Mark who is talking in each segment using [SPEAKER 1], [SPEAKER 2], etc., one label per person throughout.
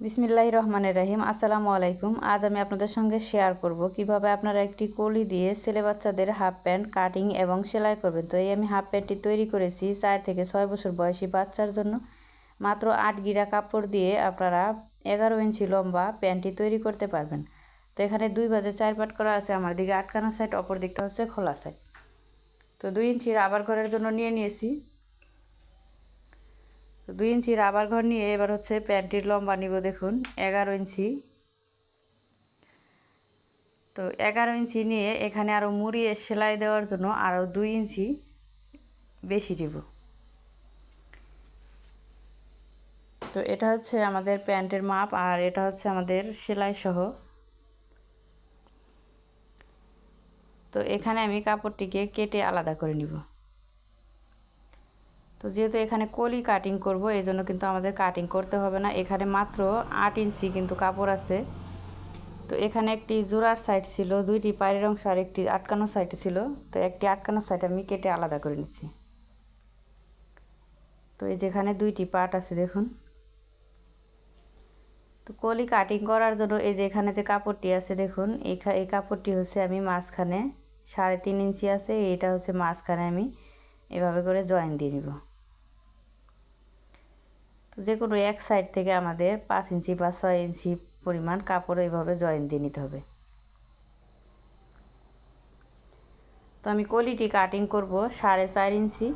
[SPEAKER 1] বিসমিল্লাহ রহমানের রাহিম। আসসালামু আলাইকুম। আজ আমি আপনাদের সঙ্গে শেয়ার করব কীভাবে আপনারা একটি কলি দিয়ে ছেলে বাচ্চাদের হাফ প্যান্ট কাটিং এবং সেলাই করবেন। তো এই আমি হাফ প্যান্টটি তৈরি করেছি চার থেকে ছয় বছর বয়সী বাচ্চার জন্য। মাত্র আট গিরা কাপড় দিয়ে আপনারা এগারো ইঞ্চি লম্বা প্যান্টটি তৈরি করতে পারবেন। তো এখানে দুই বাজে চার পাট করা আছে আমার দিকে। আটকানো সাইড অপর দিকটা হচ্ছে খোলা সাইড তো দুই ইঞ্চি রাবার ঘরের জন্য নিয়ে নিয়েছি। তো দুই ইঞ্চি রাবার ঘর নিয়ে এবার হচ্ছে প্যান্টটির লম্বা নিব দেখুন, এগারো ইঞ্চি। তো এগারো ইঞ্চি নিয়ে এখানে আরও মুড়িয়ে সেলাই দেওয়ার জন্য আরও দুই ইঞ্চি বেশি দিব। তো এটা হচ্ছে আমাদের প্যান্টের মাপ আর এটা হচ্ছে আমাদের সেলাই সহ। তো এখানে আমি কাপড়টিকে কেটে আলাদা করে নিব। তো যেহেতু এখানে কলি কাটিং করব, এই জন্য কিন্তু আমাদের কাটিং করতে হবে না। এখানে মাত্র আট ইঞ্চি কিন্তু কাপড় আছে। তো এখানে একটি জোড়ার সাইড ছিল, দুইটি পায়ের অংশ আর একটি আটকানো সাইড ছিল। তো একটি আটকানো সাইড আমি কেটে আলাদা করে নিচ্ছি। তো এই যেখানে দুইটি পার্ট আছে দেখুন। তো কলি কাটিং করার জন্য এই যে এখানে যে কাপড়টি আছে দেখুন এই কাপড়টি হচ্ছে আমি মাঝখানে সাড়ে তিন ইঞ্চি আছে এটা হচ্ছে মাঝখানে আমি এভাবে করে জয়েন দিয়ে নিব। তো যে কোনো এক সাইড থেকে আমাদের পাঁচ ইঞ্চি বা ছয় ইঞ্চি পরিমাণ কাপড় এইভাবে জয়েন দিয়ে নিতে হবে। তো আমি কলিটি কাটিং করব সাড়ে চার ইঞ্চি।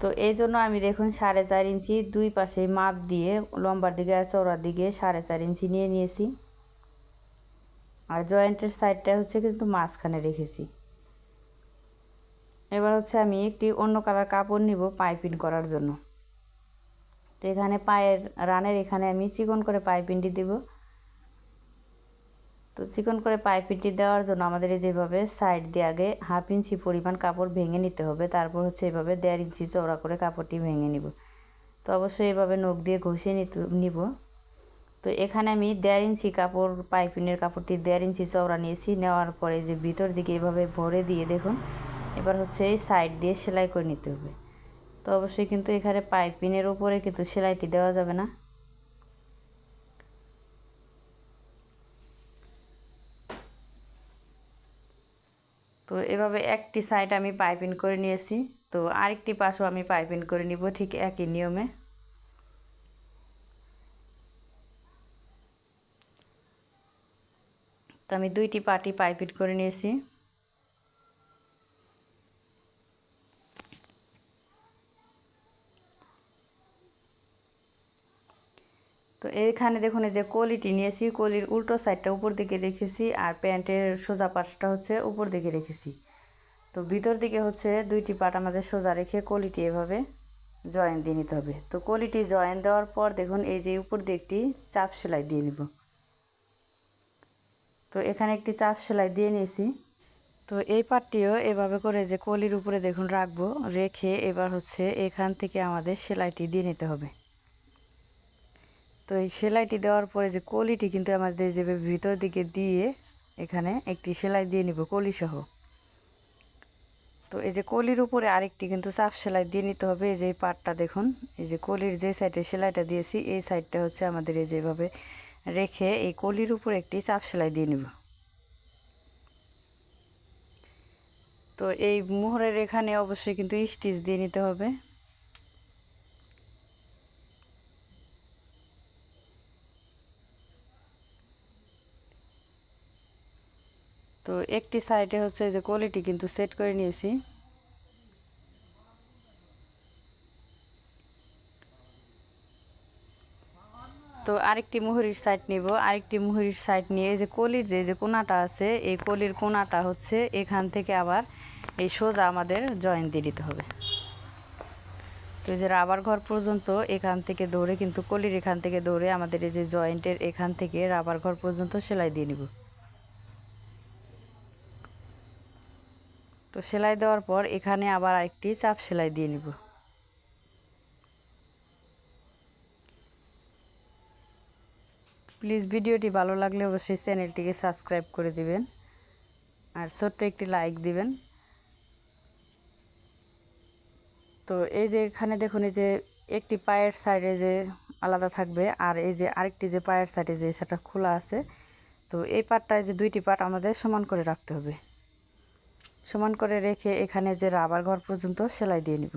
[SPEAKER 1] তো এই জন্য আমি দেখুন সাড়ে চার ইঞ্চি দুই পাশে মাপ দিয়ে লম্বার দিকে আর চৌড়ার দিকে সাড়ে চার ইঞ্চি নিয়ে নিয়েছি। আর জয়েন্টের সাইডটা হচ্ছে কিন্তু মাঝখানে রেখেছি। এবার হচ্ছে আমি একটি অন্য কালার কাপড় নিব পাইপিং করার জন্য। তো এখানে পায়ের রানের এখানে আমি চিকন করে পাইপিংটি দেব। তো চিকন করে পাইপিংটি দেওয়ার জন্য আমাদের যেভাবে সাইড দিয়ে আগে হাফ ইঞ্চি পরিমাণ কাপড় ভেঙে নিতে হবে। তারপর হচ্ছে এভাবে দেড় ইঞ্চি চওড়া করে কাপড়টি ভেঙে নিব। তো অবশ্যই এভাবে নখ দিয়ে ঘষিয়ে নিতে, নিব। তো এখানে আমি দেড় ইঞ্চি কাপড় পাইপিনের কাপড়টি দেড় ইঞ্চি চওড়া নিয়েছি। নেওয়ার পরে যে ভিতর দিকে এভাবে ভরে দিয়ে দেখুন, এবার হচ্ছে এই সাইড দিয়ে সেলাই করে নিতে হবে। তো অবশ্যই কিন্তু এখানে পাইপিনের উপরে কিন্তু সেলাইটি দেওয়া যাবে না। তো এভাবে একটি সাইড আমি পাইপিং করে নিয়েছি। তো আরেকটি পাশও আমি পাইপিং করে নিব ঠিক একই নিয়মে। তো আমি দুইটি পাটি পাইপিং করে নিয়েছি। তো এইখানে দেখুন এই যে কলিটি নিয়েছি, কলির উল্টো সাইডটা উপর দিকে রেখেছি আর প্যান্টের সোজা পাশটা হচ্ছে উপর দিকে রেখেছি। তো ভিতর দিকে হচ্ছে দুইটি পাট আমাদের সোজা রেখে কলিটি এভাবে জয়েন দিয়ে নিতে হবে। তো কলিটি জয়েন দেওয়ার পর দেখুন এই যে উপর দিয়ে একটি চাপ সেলাই দিয়ে নিব। তো এখানে একটি চাপ সেলাই দিয়ে নিয়েছি। তো এই পাটটিও এভাবে করে যে কলির উপরে দেখুন রাখব, রেখে এবার হচ্ছে এখান থেকে আমাদের সেলাইটি দিয়ে নিতে হবে। তো এই সেলাইটি দেওয়ার পরে যে কলিটি কিন্তু আমাদের যে ভিতর দিকে দিয়ে এখানে একটি সেলাই দিয়ে নিব কলি সহ তো এই যে কলির উপরে আরেকটি কিন্তু চাপ সেলাই দিয়ে নিতে হবে। এই যে এই পাটটা দেখুন, এই যে কলির যে সাইডে সেলাইটা দিয়েছি, এই সাইডটা হচ্ছে আমাদের এই যেভাবে রেখে এই কলির উপরে একটি চাপ সেলাই দিয়ে নিব। তো এই মোহরের এখানে অবশ্যই কিন্তু স্টিচ দিয়ে নিতে হবে। তো একটি সাইডে হচ্ছে যে কোয়ালিটি কিন্তু সেট করে নিয়েছি। তো আরেকটি মুহুরির সাইড নিব। আরেকটি মুহুরির সাইড নিয়ে এই যে কলির যে যে কোনাটা আছে, এই কলির কোনাটা হচ্ছে এখান থেকে আবার এই সোজা আমাদের জয়েন দিয়ে দিতে হবে। তো এই যে রাবার ঘর পর্যন্ত এখান থেকে দৌড়ে কিন্তু কলির এখান থেকে দৌড়ে আমাদের এই যে জয়েন্টের এখান থেকে রাবার ঘর পর্যন্ত সেলাই দিয়ে নিব। তো সেলাই দেওয়ার পর এখানে আবার একটি চাপ সেলাই দিয়ে নিব। প্লিজ ভিডিওটি ভালো লাগলে অবশ্যই চ্যানেলটিকে সাবস্ক্রাইব করে দিবেন আর ছোট্ট একটি লাইক দিবেন। তো এই যে এখানে দেখুন, এই যে একটি পায়ের সাইডে যে আলাদা থাকবে আর এই যে আরেকটি যে পায়ের সাইডে যে সেটা খোলা আছে, তো এই পাটটায় যে দুইটি পাট আমাদের সমান করে রাখতে হবে। সমান করে রেখে এখানে যে রাবার ঘর পর্যন্ত সেলাই দিয়ে নিব।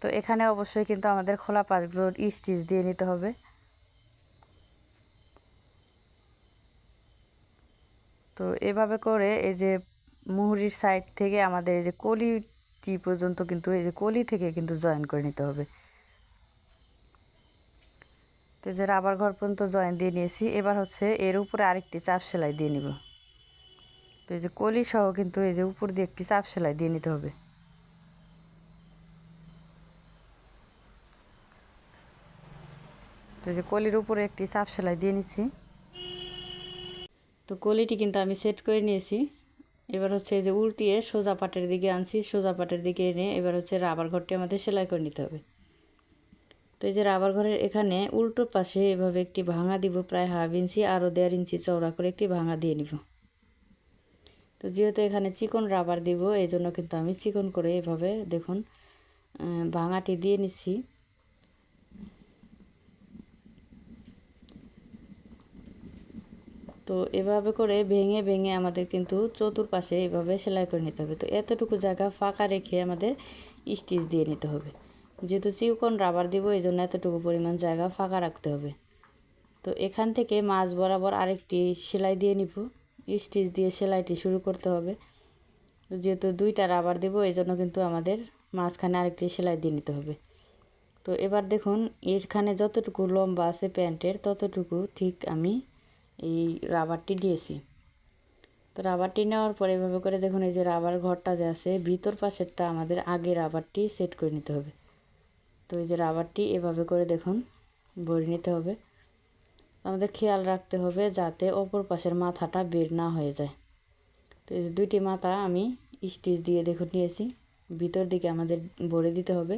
[SPEAKER 1] তো এখানে অবশ্যই কিন্তু আমাদের খোলা পাটগুলো স্টিচ দিয়ে নিতে হবে। তো এভাবে করে এই যে মুহুরির সাইড থেকে আমাদের এই যে কলিটি পর্যন্ত কিন্তু এই যে কলি থেকে কিন্তু জয়েন করে নিতে হবে। তো যে রাবার ঘর পর্যন্ত জয়েন দিয়ে নিয়েছি, এবার হচ্ছে এর উপরে আরেকটি চাপ সেলাই দিয়ে নিব। তো এই যে কলি সহ কিন্তু এই যে উপর দিয়ে একটি চাপ সেলাই দিয়ে নিতে হবে। তো যে কলির উপরে একটি চাপ সেলাই দিয়ে নিচ্ছি। তো কলিটি কিন্তু আমি সেট করে নিয়েছি। এবার হচ্ছে এই যে উল্টিয়ে সোজা পাটের দিকে আনছি, সোজা পাটের দিকে এনে এবার হচ্ছে রাবার ঘরটি আমাদের সেলাই করে নিতে হবে। তো এই যে রাবার ঘরের এখানে উল্টো পাশে এভাবে একটি ভাঙা দিব, প্রায় হাফ ইঞ্চি আরও দেড় ইঞ্চি চওড়া করে একটি ভাঙা দিয়ে নিব। তো যেহেতু এখানে চিকন রাবার দিব, এই জন্য কিন্তু আমি চিকন করে এভাবে দেখুন ভাঙাটি দিয়ে নিচ্ছি। তো এভাবে করে ভেঙে ভেঙে আমাদের কিন্তু চতুর্পাশে এভাবে সেলাই করে নিতে হবে। তো এতটুকু জায়গা ফাঁকা রেখে আমাদের স্টিচ দিয়ে নিতে হবে। যেহেতু চিকন রাবার দিব, এই জন্য এতটুকু পরিমাণ জায়গা ফাঁকা রাখতে হবে। তো এখান থেকে মাছ বরাবর আরেকটি সেলাই দিয়ে নিব। স্টিচ দিয়ে সেলাইটি শুরু করতে হবে। যেহেতু দুইটা রাবার দেব, এই জন্য কিন্তু আমাদের মাঝখানে আরেকটি সেলাই দিয়ে নিতে হবে। তো এবার দেখুন, এখানে যতটুকু লম্বা আছে প্যান্টের, ততটুকু ঠিক আমি এই রাবারটি দিয়েছি। তো রাবারটি নেওয়ার পরে এভাবে করে দেখুন, এই যে রাবার ঘরটা যে আছে, ভিতর পাশেরটা আমাদের আগে রাবারটি সেট করে নিতে হবে। তো এই যে রাবারটি এভাবে করে দেখুন, ভরে নিতে হবে। আমাদের খেয়াল রাখতে হবে যাতে অপর পাশের মাথাটা বের না হয়ে যায়। তো এই যে দুইটি মাথা আমি স্টিচ দিয়ে দেখুন নিয়েছি। ভিতর দিকে আমাদের ভরে দিতে হবে।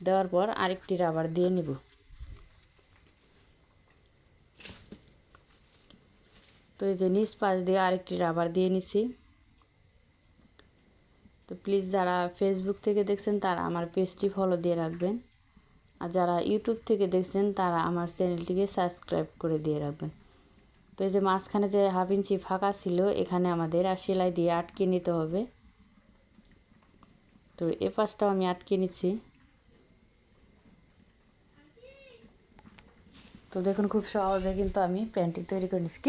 [SPEAKER 1] দেওয়ার পর আরেকটি রাবার দিয়ে নিব। তো এই যে নিচ পাশ দিয়ে আরেকটি রাবার দিয়ে নিছি। তো প্লিজ যারা ফেসবুক থেকে দেখছেন তারা আমার পেজটি ফলো দিয়ে রাখবেন। আর যারা ইউটিউব থেকে দেখছেন, তারা আমার চ্যানেলটিকে সাবস্ক্রাইব করে দিয়ে রাখবেন। তো এই যে মাঝখানে যে হাফ ইঞ্চি ফাঁকা ছিল, এখানে আমাদের আর সেলাই দিয়ে আটকে নিতে হবে। তো এ পাশটাও আমি আটকে নিচ্ছি। তো দেখুন, খুব সহজে কিন্তু আমি প্যান্টটি তৈরি করে নিচ্ছি।